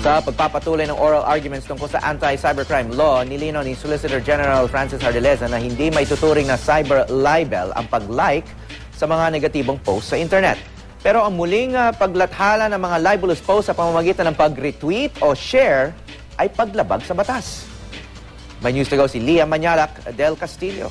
Sa pagpapatuloy ng oral arguments tungkol sa anti-cybercrime law, nilino ni Solicitor General Francis Hardileza na hindi may tuturing na cyber libel ang pag-like sa mga negatibong post sa internet. Pero ang muling ah, paglathala ng mga libelous posts sa pamamagitan ng pag-retweet o share ay paglabag sa batas. May news to go si Lia Manyalak del Castillo.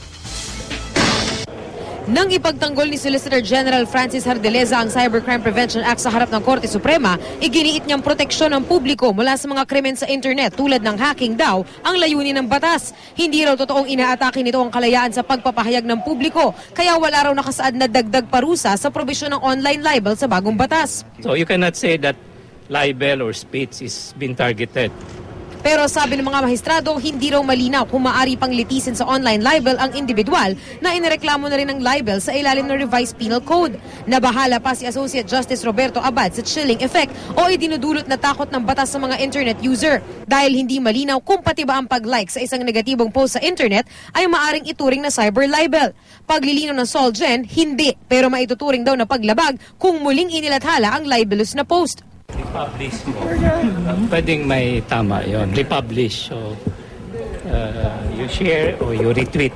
Nang ipagtanggol ni Solicitor General Francis Hardeleza ang Cybercrime Prevention Act sa harap ng Korte Suprema, iginiit niyang proteksyon ng publiko mula sa mga krimen sa internet tulad ng hacking daw ang layunin ng batas. Hindi raw totoong inaatake nito ang kalayaan sa pagpapahayag ng publiko, kaya wala raw nakasaad na dagdag parusa sa probisyon ng online libel sa bagong batas. So you cannot say that libel or speech is being targeted. Pero sabi ng mga mahistrado, hindi raw malinaw kung maari pang litisin sa online libel ang individual na inireklamo na rin ng libel sa ilalim ng revised penal code. Nabahala pa si Associate Justice Roberto Abad sa chilling effect o idinudulot na takot ng batas sa mga internet user dahil hindi malinaw kung pati ba ang pag-like sa isang negatibong post sa internet ay maaring ituring na cyber libel. Paglilino ng Solgen, hindi, pero maituturing daw na paglabag kung muling inilathala ang libelous na post. Republish mo. Pwedeng may tama yon. Republish. So, uh, you share or you retweet.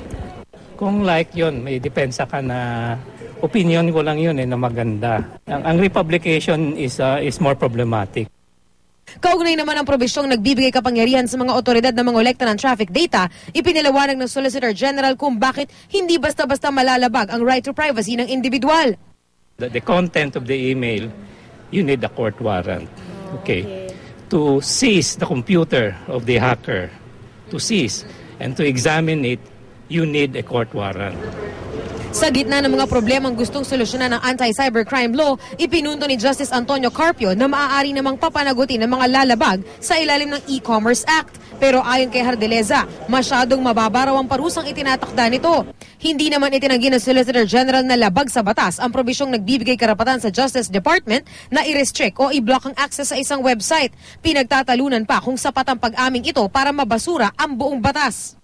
Kung like yon, may depensa ka na opinion ko lang yun eh, na maganda. Ang, ang republication is, uh, is more problematic. Kaugnay naman ang probisyong nagbibigay kapangyarihan sa mga otoridad na mangolekta ng traffic data, ipinalawanag ng Solicitor General kung bakit hindi basta-basta malalabag ang right to privacy ng individual. The, the content of the email, you need a court warrant. Okay. To seize the computer of the hacker, to seize and to examine it, you need a court warrant. Sa gitna ng mga problemang gustong solusyonan ng anti-cybercrime law, ipinunto ni Justice Antonio Carpio na maaari namang papanagutin ng mga lalabag sa ilalim ng E-Commerce Act. Pero ayon kay Hardeleza, masyadong mababa raw ang parusang itinatakda nito. Hindi naman itinanggi ng Solicitor General na labag sa batas ang probisyong nagbibigay karapatan sa Justice Department na i-restrict o i-block ang access sa isang website. Pinagtatalunan pa kung sapat ang pag-aming ito para mabasura ang buong batas.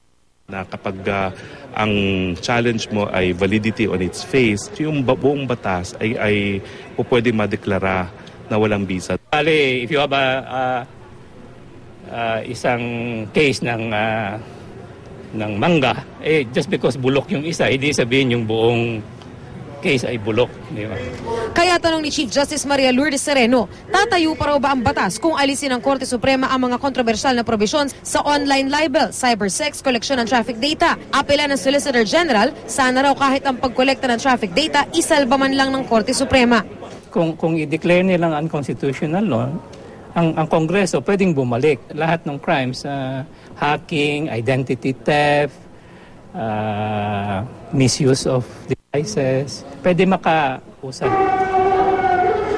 Na kapag ah, ang challenge mo ay validity on its face, yung buong batas ay, ay po pwede madeklara na walang bisa. Bali, if you have a, a- a isang case ng ah, ng mangga, eh just because bulok yung isa, hindi sabihin yung buong case ay bulok, di ba? Kaya tanong ni Chief Justice Maria Lourdes Sereno, tatayo pa raw ba ang batas kung alisin ng Korte Suprema ang mga kontrobersyal na probisyon sa online libel, cybersex, koleksyon ng traffic data? Apela ng Solicitor General, sana raw kahit ang pagkolekta ng traffic data, isalba man lang ng Korte Suprema. Kung kung i-declare nilang unconstitutional law, ang ang Kongreso pwedeng bumalik lahat ng crimes sa hacking, identity theft, ah, misuse of devices, pwede makausap.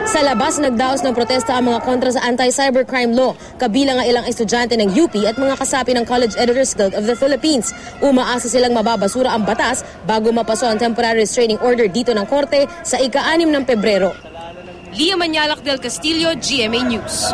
Sa labas, nagdaos ng protesta ang mga kontra sa anti-cybercrime law, kabilang ang ilang estudyante ng UP at mga kasapi ng College Editors Guild of the Philippines. Umaasa silang mababasura ang batas bago mapaso ang temporary restraining order dito ng korte sa ika-6 ng Pebrero. Lia Manyalak del Castillo, GMA News.